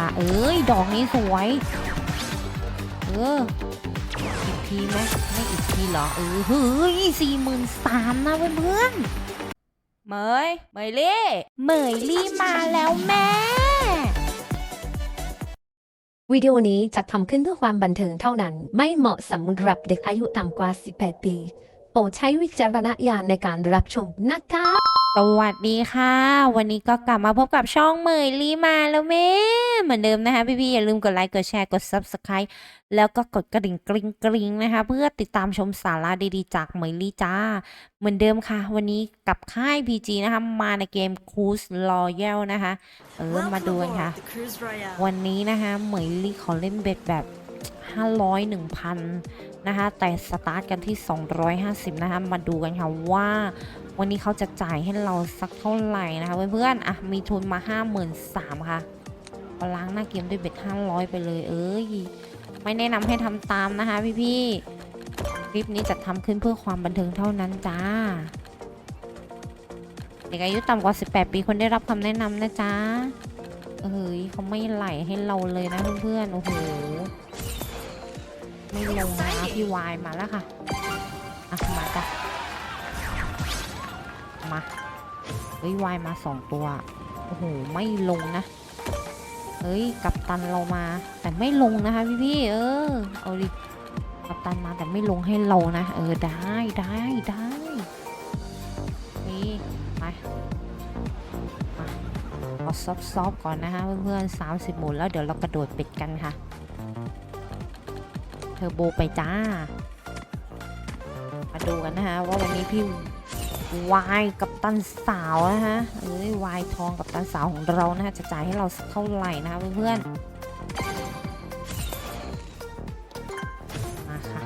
ค่ะ เอ้ย ดอกนี้สวย เออ อีกทีไหมไม่อีกทีเหรอ เออเฮ้ยสี่หมื่นสามนะเพื่อนๆเหมยเหมยลี่เหมยลี่มาแล้วแม่วิดีโอนี้จัดทำขึ้นเพื่อความบันเทิงเท่านั้น ไม่เหมาะสำหรับเด็กอายุต่ำกว่า 18 ปี โปรดใช้วิจารณญาณในการรับชมนะคะ สวัสดีค่ะ วันนี้ก็กลับมาพบกับช่องเมยลี่มาแล้วแม่เหมือนเดิมนะคะพี่ๆอย่าลืมกดไลค์กดแชร์กด Subscribe แล้วก็กดกระดิ่งกริ๊งกริ๊งนะคะ เพื่อติดตามชมสาระดีๆจากเมยลี่จ้า เหมือนเดิมค่ะ วันนี้กับค่าย PG นะคะมาในเกม Cruise Royale นะคะ เออมาดูกันค่ะ วันนี้นะคะเหมยลี่ขอเล่นเบ็ดแบบ 500 1,000นะคะแต่สตาร์ทกันที่ 250นะคะมาดูกันค่ะว่าวันนี้เขาจะจ่ายให้เราสักเท่าไหร่นะคะเพื่อนๆอะมีทุนมา 53,000ค่ะก็ล้างหน้าเกมด้วยเบ็ด500 ไปเลยเอ้ยไม่แนะนำให้ทำตามนะคะพี่ๆคลิปนี้จะทำขึ้นเพื่อความบันเทิงเท่านั้นจ้าเด็กอายุต่ำกว่า 18 ปีคนได้รับคำแนะนำนะจ๊ะ เอ้ยเขาไม่ไหลให้เราเลยนะเพื่อนๆ โอ้โห ไม่ลงนะพี่วายมาแล้วค่ะอะมาจ้ะมาเฮ้ยวายมาสองตัว โอ้โห ไม่ลงนะ เฮ้ย กัปตันเรามา แต่ไม่ลงนะคะพี่พี่ๆเออ เอาดิ กัปตันมาแต่ไม่ลงให้เรานะ เออ ได้ได้ได้นี่ไปมาเอาซอฟซอฟก่อนนะคะเพื่อนๆ30หมุนแล้วเดี๋ยวเรากระโดดเป็ดกันค่ะ เทอร์โบไปจ้า มาดูกันนะคะว่าวันนี้พี่วายกับตันสาวนะคะเอ้ยวายทองกับตันสาวของเรานะคะจะจ่ายให้เราสักเท่าไหร่นะคะเพื่อนๆมาค่ะ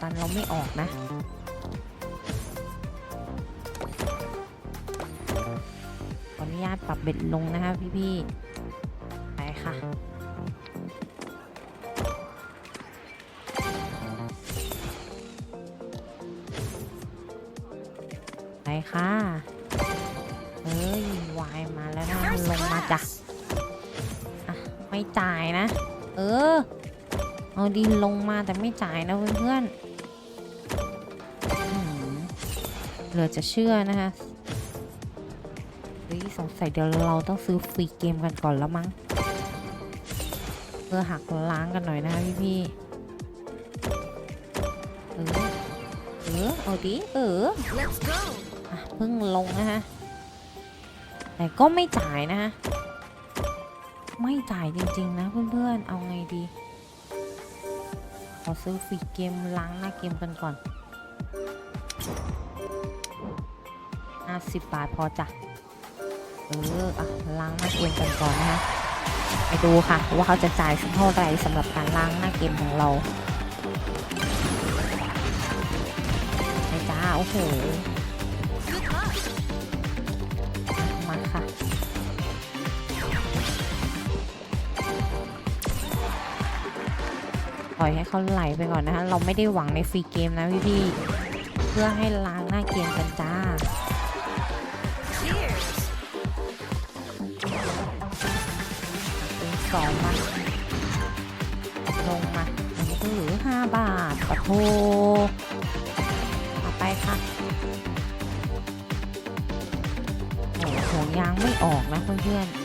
ตันเราไม่ออกนะขออนุญาตปรับเบ็ดลงนะคะพี่ๆไปค่ะ เอาดีลงมาแต่ไม่จ่ายนะเพื่อนๆเหลือจะเชื่อนะคะเฮ้ยสงสัยเดี๋ยวเราต้องซื้อฟรีเกมกันก่อนแล้วมั้ง เพื่อหักล้างกันหน่อยนะคะพี่ๆเออ เออ เอาดิ เออเพิ่งลงนะฮะแต่ก็ไม่จ่ายนะฮะไม่จ่ายจริง ๆ นะเพื่อนๆ เอาไงดี ขอซื้อฟรีเกมล้างหน้าเกมกันก่อน50บาทพอจ้ะเอออะล้างหน้าเกมกันก่อนนะฮะไปดูค่ะว่าเขาจะจ่ายสักเท่าไหร่สำหรับการล้างหน้าเกมของเราไปจ้าโอ้โหมาค่ะ ล่อยให้เขาไหลไปก่อนนะคะ เราไม่ได้หวังในฟรีเกมนะพี่ๆเพื่อให้ล้างหน้าเกมกันจ้าเป็นสองมาลงมาอันนี้ก็เหลือห้าบาทปะโทเอไปค่ะโอ้โหยางไม่ออกนะเพื่อนๆ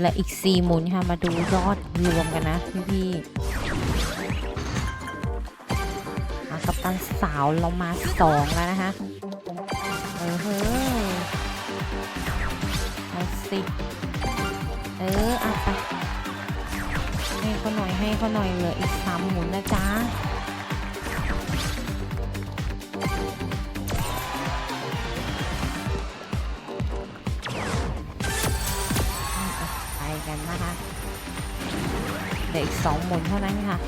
และอีก 4 หมุนค่ะ มาดูยอดรวมกันนะพี่พี่ๆอะกับตันสาวเรามา 2 แล้วนะคะเออเฮ้ยเอาสิเออเอาไปให้เขาหน่อยให้เขาหน่อยเหลืออีก3หมุนนะจ๊ะ ออีกสองหมุนเท่านั้นค่ะ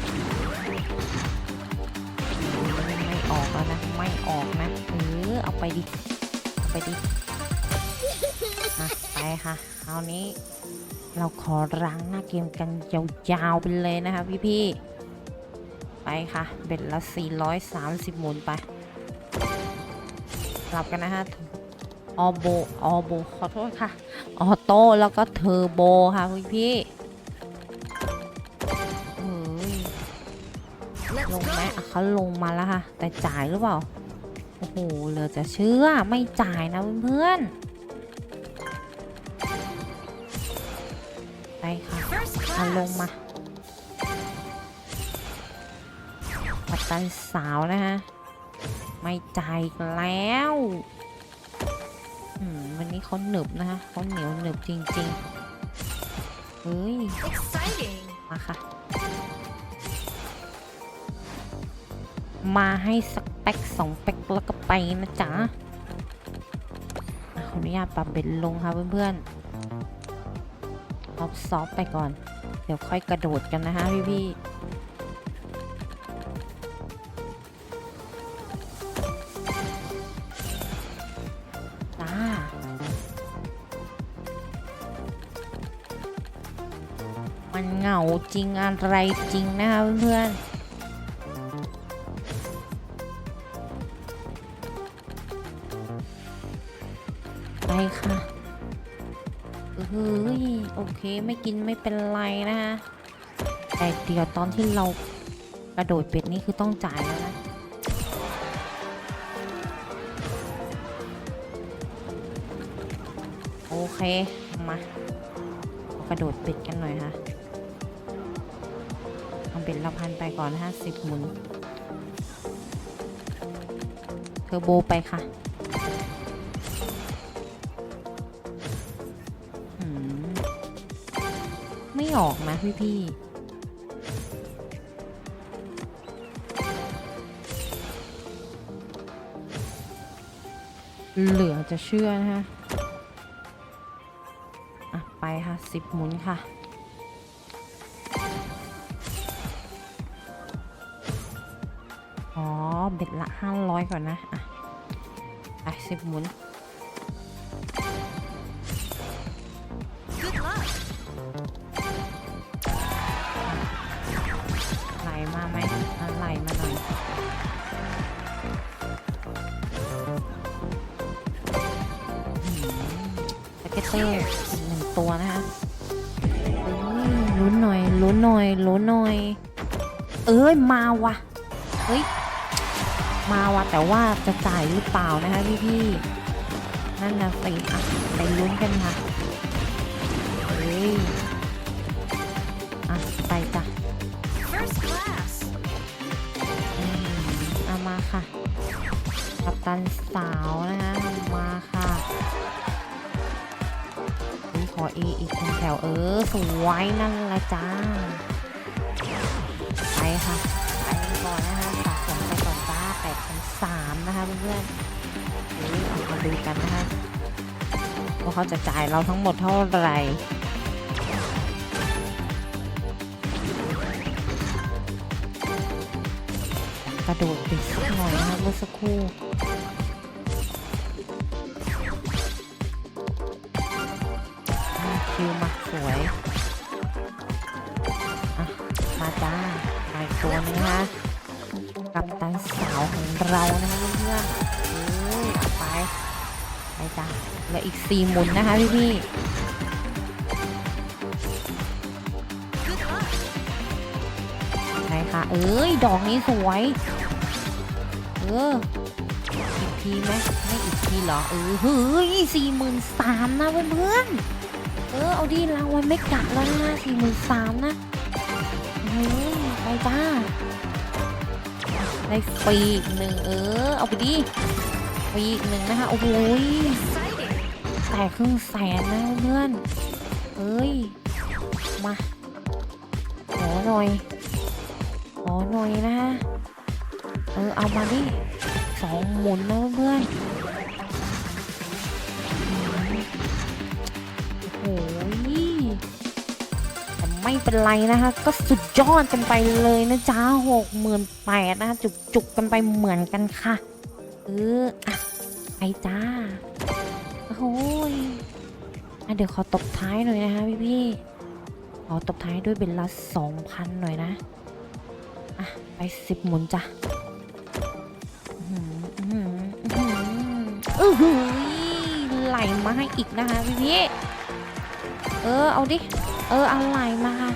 ไม่ออกแล้วนะ ไม่ออกนะ เออ เอาไปดิ เอาไปดิไปค่ะคราวนี้เราขอล้างหน้าเกมกันยาวๆไปเลยนะคะพี่ๆ ไปค่ะ เบ็ดละ 430 หมุนไปลับกันนะฮะออโบออโบขอโทษค่ะ ออโต้แล้วก็เทอร์โบค่ะคุณพี่ เขาลงมาแล้วค่ะ แต่จ่ายหรือเปล่า โอ้โหเหลือจะเชื่อไม่จ่ายนะเพื่อนๆไปค่ะ First เอาลง class. มาปัตตันสาวนะฮะไม่จ่ายอีกแล้วอืมวันนี้เขาหนึบนะฮะเขาเหนียวหนึบจริงๆเฮ้ย Exciting. มาค่ะ มาให้สักแป๊กสองแป๊กแล้วก็ไปนะจ๊ะขออนุญาตปรับเบ็ดลงค่ะเพื่อนๆซอฟซอฟไปก่อน เดี๋ยวค่อยกระโดดกันนะคะพี่ๆจ้ามันเหงาจริงอะไรจริงนะคะเพื่อนๆ ไปค่ะเฮ้ยโอเคไม่กินไม่เป็นไรนะคะแต่เดี๋ยวตอนที่เรากระโดดเป็ดนี่คือต้องจ่ายแล้วนะโอเค มากระโดดเป็ดกันหน่อยค่ะเอาเบ็ดละพันไปก่อนห้าสิบหมุนเทอร์โบไปค่ะ ไม่ออกนะพี่พี่เหลือจะเชื่อนะคะอะ ไปค่ะสิบหมุนค่ะ อ๋อ เบ็ดละห้าร้อยก่อนนะ อะ ไปสิบหมุน เก็ตเตอร์อีกหนึ่งตัวนะคะเอ้ยลุ้นหน่อยลุ้นหน่อยลุ้นหน่อย เอ้ยมาว่ะเฮ้ยมาว่ะแต่ว่าจะจ่ายหรือเปล่านะคะพี่พี่ๆนั่นนะสิอะไปลุ้นกันค่ะเฮ้ยอะไปจ้ะ First class. อืมเอามาค่ะกัปตันสาวนะคะมาค่ะนี่ ขอเออีกหนึ่งแถวเออ สวยนั่นละจ้า ไปค่ะไปก่อนนะคะสะสมไปก่อนจ้าแปดพันสามนะคะเพื่อนๆเฮ้ยเอามาดูกันนะคะว่าเขาจะจ่ายเราทั้งหมดเท่าไหร่กระโดดไปสักหน่อยนะคะเมื่อสักครู่ คิวมาสวยมาจ้ามาอีกตัวนึงนะกับตันสาวของเรานะคะเพื่อนๆเอ้ยเอาไปไปจ้าเหลืออีกสี่หมุนนะคะพี่พี่ Good luck. ๆไหนคะเอ้ย ดอกนี้สวย เอออีกทีไหมไม่อีกทีเหรอ เออเฮ้ยสี่หมื่นสามนะเพื่อนๆ เออเอาดิรางวัลไม่กัดแล้วนะสี่หมื่นสามนะเฮ้ไปจ้าได้ฟรีอีกหนึ่งเออ เอาไปดิฟรีอีกหนึ่งนะคะ โอ้โหยแต่ครึ่งแสนนะเพื่อนเอ้ย มาขอหน่อยขอหน่อยนะ เออ เอามาดิสองหมุนนะเพื่อน ไม่เป็นไรนะคะ ก็สุดยอดกันไปเลยนะจ๊ะหกหมื่นแปดนะคะจุกจุกกันไปเหมือนกันค่ะเอออะไปจ้าโอ้ยอะเดี๋ยวขอตบท้ายหน่อยนะคะพี่พี่ขอตบท้ายด้วยเบลละสองพันหน่อยนะ อะ ไปสิบหมุนจ้ะอื้อหืออื้อหืออื้อหืออหือไหลมาให้อีกนะคะพี่พี่เออ เอาดิ เออเอาไหลมาค่ะ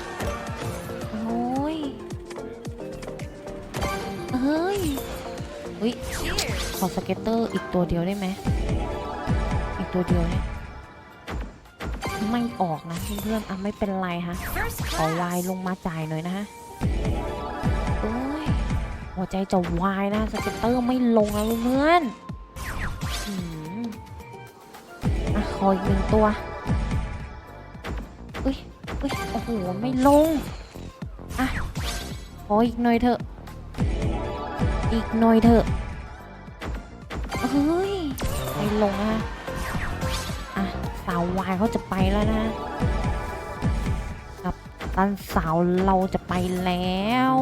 โอ้ยเฮ้ยอุ้ย Cheers. ขอสเก็ตเตอร์อีกตัวเดียวได้ไหม อีกตัวเดียวเนี่ยไม่ออกนะเพื่อนๆอะไม่เป็นไรฮะ First ขอวาย class. ลงมาจ่ายหน่อยนะฮะโอ้ยหัวใจจะวายนะสเก็ตเตอร์ไม่ลงนะเพื่อนๆอืมอะขออีกหนึ่งตัว อุ้ยอุ้ยโอ้โห ไม่ลง อะขออีกหน่อยเถอะ อีกหน่อยเถอะเฮ้ย ไม่ลงนะอะ สาววายเขาจะไปแล้วนะ กับตันสาวเราจะไปแล้ว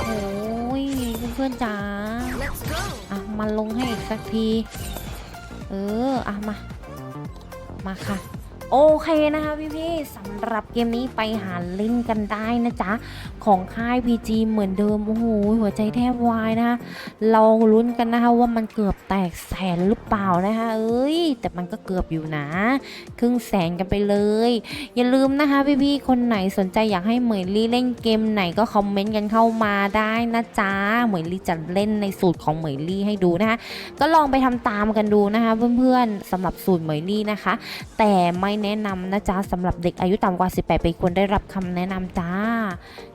โอ้ยเพื่อนๆจ๋า Let's go. อะ มาลงให้อีกสักที เออ อะ มา มาค่ะ โอเคนะคะพี่ๆสำหรับเกมนี้ไปหาเล่นกันได้นะจ๊ะ ของค่าย PG เหมือนเดิม โอ้โห หัวใจแทบวายนะคะเราลุ้นกันนะคะว่ามันเกือบแตกแสนหรือเปล่านะคะเอ้ย แต่มันก็เกือบอยู่นะ ครึ่งแสนกันไปเลย อย่าลืมนะคะพี่ๆคนไหนสนใจอยากให้เหมยลี่เล่นเกมไหนก็คอมเมนต์กันเข้ามาได้นะจ๊ะเหมยลี่จะเล่นในสูตรของเหมยลี่ให้ดูนะคะก็ลองไปทำตามกันดูนะคะเพื่อนๆสำหรับสูตรเหมยลี่นะคะ แต่ไม่แนะนำนะจ๊ะสำหรับเด็กอายุต่ำกว่า 18 ปีควรได้รับคำแนะนำจ้า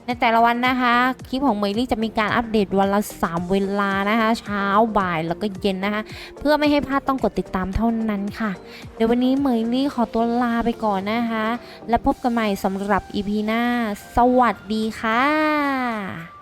ในแต่ละวันนะคะ คลิปของเมลี่จะมีการอัปเดตวันละ 3 เวลานะคะ เช้าบ่ายแล้วก็เย็นนะคะ เพื่อไม่ให้พลาดต้องกดติดตามเท่านั้นค่ะ เดี๋ยววันนี้เมลี่ขอตัวลาไปก่อนนะคะ และพบกันใหม่สำหรับ EP หน้า สวัสดีค่ะ